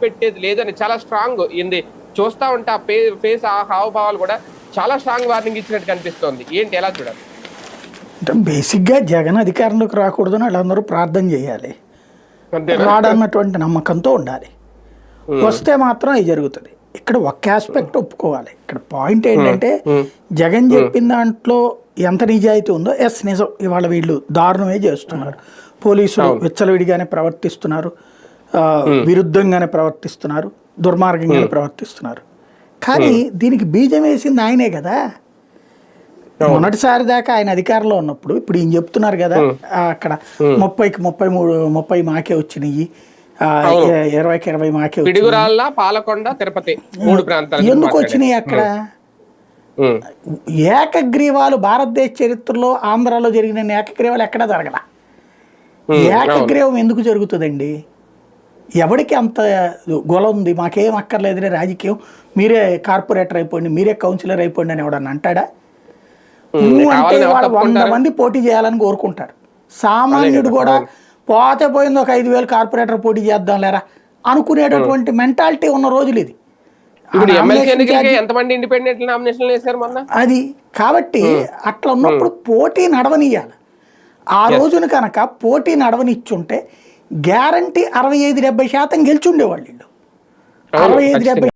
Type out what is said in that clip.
వదిలిపెట్టేది లేదని చాలా స్ట్రాంగ్ ఇంది చూస్తా ఉంటే ఆ ఫేస్ ఆ హావభావాలు కూడా చాలా స్ట్రాంగ్ వార్నింగ్ ఇచ్చినట్టు కనిపిస్తోంది. ఏంటి? ఎలా చూడాలి? అంటే బేసిక్గా జగన్ అధికారంలోకి రాకూడదని వాళ్ళందరూ ప్రార్థన చేయాలి. రాడన్నటువంటి నమ్మకంతో ఉండాలి. వస్తే మాత్రం ఇది జరుగుతుంది. ఇక్కడ ఒక్క ఆస్పెక్ట్ ఒప్పుకోవాలి. ఇక్కడ పాయింట్ ఏంటంటే జగన్ చెప్పిన దాంట్లో ఎంత నిజాయితీ ఉందో ఎస్ నిజం. ఇవాళ వీళ్ళు దారుణమే చేస్తున్నారు. పోలీసులు విచ్చలవిడిగానే ప్రవర్తిస్తున్నారు. విరుద్ధంగానే ప్రవర్తిస్తున్నారు దుర్మార్గంగానే ప్రవర్తిస్తున్నారు. కానీ దీనికి బీజం వేసింది ఆయనే కదా? మొన్నటిసారి దాకా ఆయన అధికారంలో ఉన్నప్పుడు ఇప్పుడు ఈయన చెప్తున్నారు కదా అక్కడ ముప్పైకి ముప్పై మూడు ముప్పై మాకే వచ్చినాయి. ఇరవైకి ఇరవై మాకే పిడుగురాళ్ళ పాలకొండ తిరుపతి మూడు ప్రాంతాలు ఎందుకు వచ్చినాయి అక్కడ? ఏకగ్రీవాలు భారతదేశ చరిత్రలో ఆంధ్రాలో జరిగిన ఏకగ్రీవాలు ఎక్కడా జరగల? ఏకగ్రీవం ఎందుకు జరుగుతుందండి? ఎవరికి అంత గొల ఉంది? మాకేం అక్కర్లేదులే రాజకీయం. మీరే కార్పొరేటర్ అయిపోండి మీరే కౌన్సిలర్ అయిపోండి అని ఎవడన్నా అంటాడా? నువ్వు అంటే వాడు వంద? మంది పోటీ చేయాలని కోరుకుంటారు. సామాన్యుడు కూడా పోతే పోయింది ఒక ఐదు వేలు కార్పొరేటర్ పోటీ చేద్దాం లేరా? అనుకునేటటువంటి మెంటాలిటీ ఉన్న రోజులు ఇది. అది. కాబట్టి అట్లా ఉన్నప్పుడు పోటీ నడవనియాలి. ఆ రోజున కనుక పోటీ నడవనిచ్చుంటే గ్యారంటీ అరవై ఐదు డెబ్బై శాతం గెలిచుండేవాళ్ళు వీళ్ళు. అరవై ఐదు డెబ్బై